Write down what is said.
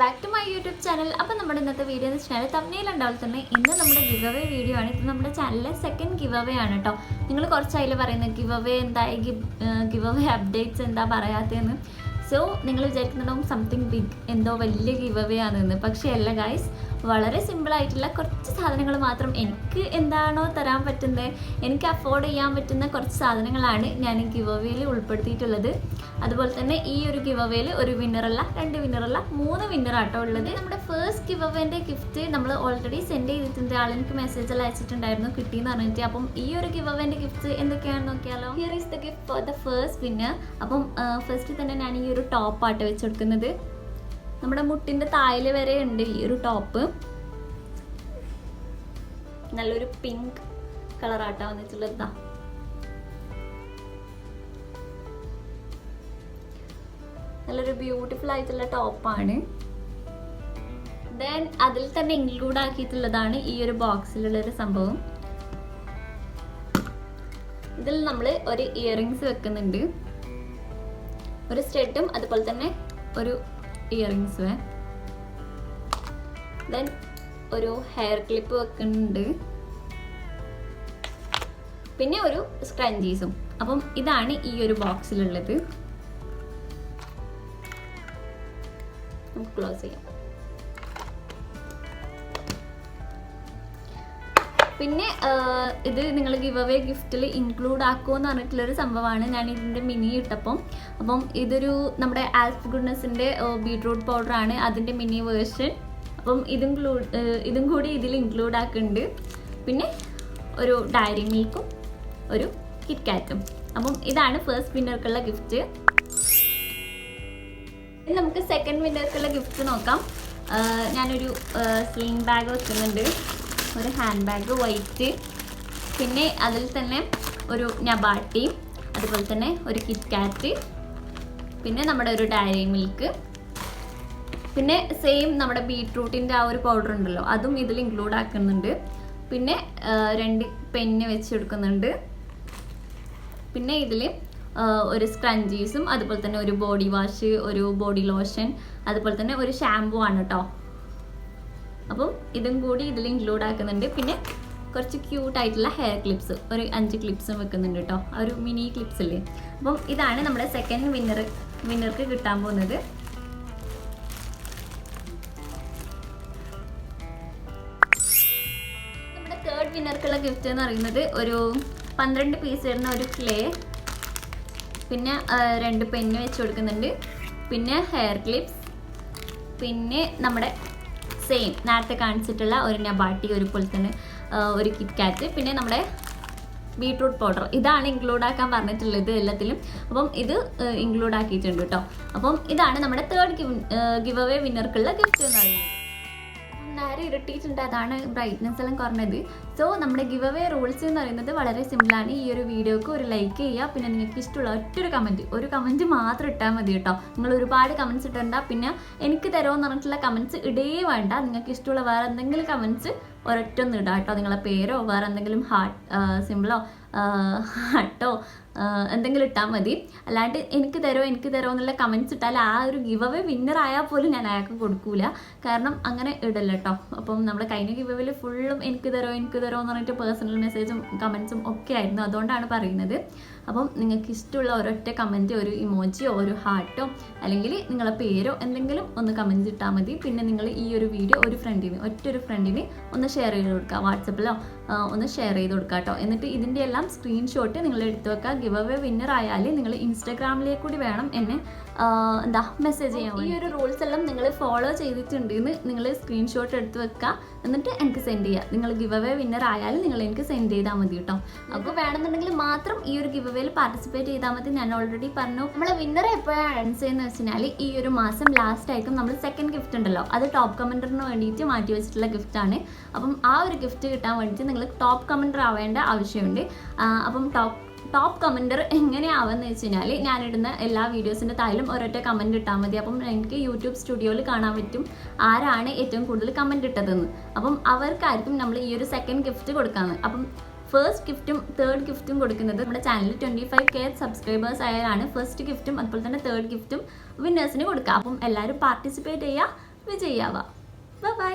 Back to my YouTube channel അപ്പോൾ നമ്മുടെ ഇന്നത്തെ വീഡിയോ എന്ന് വെച്ചാൽ തമ്മിൽ ഉണ്ടാവും തന്നെ ഇന്ന് നമ്മുടെ ഗിവ് അവേ വീഡിയോ ആണ്. ഇത് നമ്മുടെ ചാനലിലെ സെക്കൻഡ് ഗിവ് അവേ ആണ് കേട്ടോ നിങ്ങൾ കുറച്ചായി പറയുന്നത് ഗിവ് അവേ എന്തായി ഗിവ് അവേ അപ്ഡേറ്റ്സ് എന്താ പറയാത്തതെന്ന്? സോ നിങ്ങൾ വിചാരിക്കുന്നുണ്ടാവും സംതിങ് ബിഗ് എന്തോ വലിയ ഗിവ് അവേ ആണെന്ന്. പക്ഷേ അല്ല ഗൈസ് വളരെ സിമ്പിൾ ആയിട്ടുള്ള കുറച്ച് സാധനങ്ങൾ മാത്രം എനിക്ക് എന്താണോ തരാൻ പറ്റുന്നത് എനിക്ക് അഫോർഡ് ചെയ്യാൻ പറ്റുന്ന കുറച്ച് സാധനങ്ങളാണ് ഞാൻ ഗിവ് ഉൾപ്പെടുത്തിയിട്ടുള്ളത്. അതുപോലെ തന്നെ ഈ ഒരു ഗിവ് ഒരു വിന്നറല്ല രണ്ട് വിന്നറല്ല മൂന്ന് വിന്നർ ആട്ടോ ഉള്ളത്. നമ്മുടെ ഫസ്റ്റ് ഗിവ് അവേന്റെ ഗിഫ്റ്റ് നമ്മൾ ഓൾറെഡി സെൻഡ് ചെയ്തിട്ടുണ്ട്. ആളെനിക്ക് മെസ്സേജ് എല്ലാം അയച്ചിട്ടുണ്ടായിരുന്നു കിട്ടിയെന്ന് പറഞ്ഞിട്ട്. അപ്പം ഈ ഒരു ഗിവ് അവേന്റെ ഗിഫ്റ്റ് എന്തൊക്കെയാണെന്ന് നോക്കിയാലോ? Here is the gift for the first winner അപ്പം ഫസ്റ്റ് തന്നെ ഞാൻ ഈ ഒരു ടോപ്പ് വെച്ച് കൊടുക്കുന്നത്. നമ്മുടെ മുട്ടിന്റെ തായൽ വരെ ഉണ്ട് ഈ ഒരു ടോപ്പ്. നല്ലൊരു പിങ്ക് കളറാട്ടാ വന്നിട്ടുള്ളത് നല്ലൊരു ബ്യൂട്ടിഫുൾ ആയിട്ടുള്ള ടോപ്പാണ്. ദെൻ അതിൽ തന്നെ ഇൻക്ലൂഡ് ആക്കിയിട്ടുള്ളതാണ് ഈ ഒരു ബോക്സിലുള്ള ഒരു സംഭവം. ഇതിൽ നമ്മൾ ഒരു ഇയറിങ്സ് വെക്കുന്നുണ്ട്. ഒരു സ്റ്റെഡും അതുപോലെ തന്നെ ഒരു ഇയറിങ്സ് ദെൻ ഒരു ഹെയർ ക്ലിപ്പ് വെക്കുന്നുണ്ട്. പിന്നെ ഒരു സ്ക്രഞ്ചീസും അപ്പം ഇതാണ് ഈ ഒരു ബോക്സിലുള്ളത് നമുക്ക് ക്ലോസ് ചെയ്യാം. പിന്നെ ഇത് നിങ്ങൾ ഗിവ് അവേ ഗിഫ്റ്റിൽ ഇൻക്ലൂഡ് ആക്കുമെന്ന് പറഞ്ഞിട്ടുള്ളൊരു സംഭവമാണ്. ഞാൻ ഇതിന്റെ മിനി ഇട്ടപ്പം. അപ്പം ഇതൊരു നമ്മുടെ ആൽഫ് ഗുഡ്നസിന്റെ ബീട്രൂട്ട് പൗഡറാണ് അതിന്റെ മിനി വേർഷൻ അപ്പം ഇതും ഇതും കൂടി ഇതിൽ ഇൻക്ലൂഡ് ആക്കുന്നുണ്ട്. പിന്നെ ഒരു ഡയറി മിൽക്കും ഒരു കിറ്റ്കാറ്റും അപ്പം ഇതാണ് ഫസ്റ്റ് വിന്നർക്കുള്ള ഗിഫ്റ്റ് ഇനി നമുക്ക് സെക്കൻഡ് വിന്നർക്കുള്ള ഗിഫ്റ്റ് നോക്കാം. ഞാനൊരു സ്ലിംഗ് ബാഗ് വെക്കുന്നുണ്ട്. ഒരു ഹാൻഡ് ബാഗ് വൈറ്റ് പിന്നെ അതിൽ തന്നെ ഒരു നബാട്ടി അതുപോലെ തന്നെ ഒരു കിറ്റ്കാറ്റ് പിന്നെ നമ്മുടെ ഒരു ഡയറി മിൽക്ക് പിന്നെ സെയിം നമ്മുടെ ബീട്രൂട്ടിന്റെ ആ ഒരു പൗഡർ ഉണ്ടല്ലോ അതും ഇതിൽ ഇൻക്ലൂഡ് ആക്കുന്നുണ്ട്. പിന്നെ രണ്ട് പെന്ന് വെച്ച് പിന്നെ ഇതിൽ ഒരു സ്ക്രഞ്ചീസും അതുപോലെ തന്നെ ഒരു ബോഡി വാഷ് ഒരു ബോഡി ലോഷൻ അതുപോലെ തന്നെ ഒരു ഷാമ്പു ആണ് കേട്ടോ അപ്പം ഇതും കൂടി ഇതിൽ ഇൻക്ലൂഡ് ആക്കുന്നുണ്ട്. പിന്നെ കുറച്ച് ക്യൂട്ട് ആയിട്ടുള്ള ഹെയർ ക്ലിപ്സ് ഒരു അഞ്ച് ക്ലിപ്സും വെക്കുന്നുണ്ട് കേട്ടോ ഒരു മിനി ക്ലിപ്സ് അല്ലേ അപ്പം ഇതാണ് നമ്മുടെ സെക്കൻഡ് വിന്നർ വിന്നർക്ക് കിട്ടാൻ പോകുന്നത്. നമ്മുടെ തേർഡ് വിന്നർക്കുള്ള ഗിഫ്റ്റ് എന്ന് പറയുന്നത് ഒരു പന്ത്രണ്ട് പീസ് വരുന്ന ഒരു ക്ലേ പിന്നെ രണ്ട് പെന്ന് വെച്ച് കൊടുക്കുന്നുണ്ട്. പിന്നെ ഹെയർ ക്ലിപ്സ് പിന്നെ നമ്മുടെ സെയിം നേരത്തെ കാണിച്ചിട്ടുള്ള ഒരു നബാട്ടി ഒരു പോലെ തന്നെ ഒരു കിറ്റ്കാറ്റ് പിന്നെ നമ്മുടെ ബീട്രൂട്ട് പൗഡർ ഇതാണ് ഇൻക്ലൂഡ് ആക്കാൻ പറഞ്ഞിട്ടുള്ളത് എല്ലാത്തിലും. അപ്പം ഇത് ഇൻക്ലൂഡ് ആക്കിയിട്ടുണ്ട് കേട്ടോ അപ്പം ഇതാണ് നമ്മുടെ തേർഡ് ഗിവ് ഗിവ് അവേ വിന്നർക്കുള്ള ഗിഫ്റ്റ് എന്ന് പറയുന്നത്. നേരെ ഇരട്ടിയിട്ടുണ്ട്. അതാണ് ബ്രൈറ്റ്നസ് എല്ലാം കുറഞ്ഞത്. സോ നമ്മുടെ ഗിവ് അവേ റൂൾസ് എന്ന് പറയുന്നത് വളരെ സിമ്പിളാണ് ഈ ഒരു വീഡിയോക്ക് ഒരു ലൈക്ക് ചെയ്യുക. പിന്നെ നിങ്ങൾക്ക് ഇഷ്ടമുള്ള ഒറ്റൊരു കമന്റ് ഒരു കമന്റ് മാത്രം ഇട്ടാൽ മതി കേട്ടോ. നിങ്ങൾ ഒരുപാട് കമന്റ്സ് ഇടണ്ട. പിന്നെ എനിക്ക് തരുമെന്ന് പറഞ്ഞിട്ടുള്ള കമന്റ്സ് ഇടേ വേണ്ട. നിങ്ങൾക്ക് ഇഷ്ടമുള്ള വേറെ എന്തെങ്കിലും കമന്റ്സ് ഒരൊറ്റൊന്നും ഇടാം കേട്ടോ. നിങ്ങളെ പേരോ വേറെ എന്തെങ്കിലും ഹാർട്ട് സിമ്പിളോ ഹാർട്ടോ എന്തെങ്കിലും ഇട്ടാൽ മതി. അല്ലാണ്ട് എനിക്ക് തരോ എനിക്ക് തരോ എന്നുള്ള കമൻസ് ഇട്ടാൽ ആ ഒരു ഗിവ് അവേ വിന്നർ ആയാൽ പോലും ഞാൻ അയാൾക്ക് കൊടുക്കൂല. കാരണം അങ്ങനെ ഇടല്ല കേട്ടോ. അപ്പം നമ്മുടെ കഴിഞ്ഞ ഗിവ് അവേയിൽ ഫുള്ളും എനിക്ക് തരോ എനിക്ക് തരോ എന്ന് പറഞ്ഞിട്ട് പേഴ്സണൽ മെസ്സേജും കമൻസും ഒക്കെ ആയിരുന്നു. അതുകൊണ്ടാണ് പറയുന്നത്. അപ്പം നിങ്ങൾക്ക് ഇഷ്ടമുള്ള ഒരൊറ്റ കമന്റ് ഒരു ഇമോജിയോ ഒരു ഹാർട്ടോ അല്ലെങ്കിൽ നിങ്ങളുടെ പേരോ എന്തെങ്കിലും ഒന്ന് കമന്റ് ഇട്ടാൽ മതി. പിന്നെ നിങ്ങൾ ഈ ഒരു വീഡിയോ ഒരു ഫ്രണ്ടിന് ഒറ്റൊരു ഫ്രണ്ടിന് ഒന്ന് ഷെയർ ചെയ്ത് കൊടുക്കുക വാട്സപ്പിലോ ഒന്ന് ഷെയർ ചെയ്ത് കൊടുക്കുക കേട്ടോ എന്നിട്ട് ഇതിന്റെ എല്ലാം സ്ക്രീൻഷോട്ട് നിങ്ങൾ എടുത്ത് വെക്കുക ഗിവ് അവേ വിന്നർ ആയാൽ നിങ്ങൾ ഇൻസ്റ്റാഗ്രാമിലേക്ക് കൂടി വേണം എന്നെ എന്താ മെസ്സേജ് ചെയ്യാൻ ഈ ഒരു റൂൾസ് എല്ലാം നിങ്ങൾ ഫോളോ ചെയ്തിട്ടുണ്ട് എന്ന് നിങ്ങൾ സ്ക്രീൻഷോട്ട് എടുത്ത് വെക്കുക എന്നിട്ട് എനിക്ക് സെൻഡ് ചെയ്യുക നിങ്ങൾ ഗിവ് അവേ വിന്നർ ആയാലും നിങ്ങൾ എനിക്ക് സെൻഡ് ചെയ്താൽ മതി കേട്ടോ അപ്പോൾ വേണമെന്നുണ്ടെങ്കിൽ മാത്രം ഈ ഒരു ഗിവ് അവേയിൽ പാർട്ടിസിപ്പേറ്റ് ചെയ്താൽ മതി. ഞാൻ ഓൾറെഡി പറഞ്ഞു. നമ്മൾ വിന്നർ എപ്പോഴാണ് അനൗൺസ് ചെയ്യുന്നത് വെച്ചാൽ ഈ ഒരു മാസം ലാസ്റ്റ് ആയിരിക്കും നമ്മൾ സെക്കൻഡ് ഗിഫ്റ്റ് ഉണ്ടല്ലോ. അത് ടോപ്പ് കമന്ററിന് വേണ്ടിയിട്ട് മാറ്റി വെച്ചിട്ടുള്ള ഗിഫ്റ്റാണ് അപ്പം ആ ഒരു ഗിഫ്റ്റ് കിട്ടാൻ വേണ്ടിയിട്ട് നിങ്ങൾ ടോപ്പ് കമന്റർ ആവേണ്ട ആവശ്യമുണ്ട്. അപ്പം ടോപ്പ് ടോപ്പ് കമന്റർ എങ്ങനെയാവെന്ന് വെച്ച് കഴിഞ്ഞാൽ ഞാനിടുന്ന എല്ലാ വീഡിയോസിന്റെ താഴിലും ഒരൊറ്റ കമന്റ് ഇട്ടാൽ മതി. അപ്പം എനിക്ക് യൂട്യൂബ് സ്റ്റുഡിയോയിൽ കാണാൻ പറ്റും ആരാണ് ഏറ്റവും കൂടുതൽ കമന്റ് ഇട്ടതെന്ന്. അപ്പം അവർക്കായിരിക്കും നമ്മൾ ഈ ഒരു സെക്കൻഡ് ഗിഫ്റ്റ് കൊടുക്കാമെന്ന് അപ്പം ഫസ്റ്റ് ഗിഫ്റ്റും തേർഡ് ഗിഫ്റ്റും കൊടുക്കുന്നത് നമ്മുടെ ചാനലിൽ ട്വന്റി ഫൈവ് കെ സബ്സ്ക്രൈബേഴ്സ് ആയാലാണ് ഫസ്റ്റ് ഗിഫ്റ്റും അതുപോലെ തന്നെ തേർഡ് ഗിഫ്റ്റും വിന്നേഴ്സിന് കൊടുക്കുക. അപ്പം എല്ലാവരും പാർട്ടിസിപ്പേറ്റ് ചെയ്യുക. വിജയിയാവുക ബൈ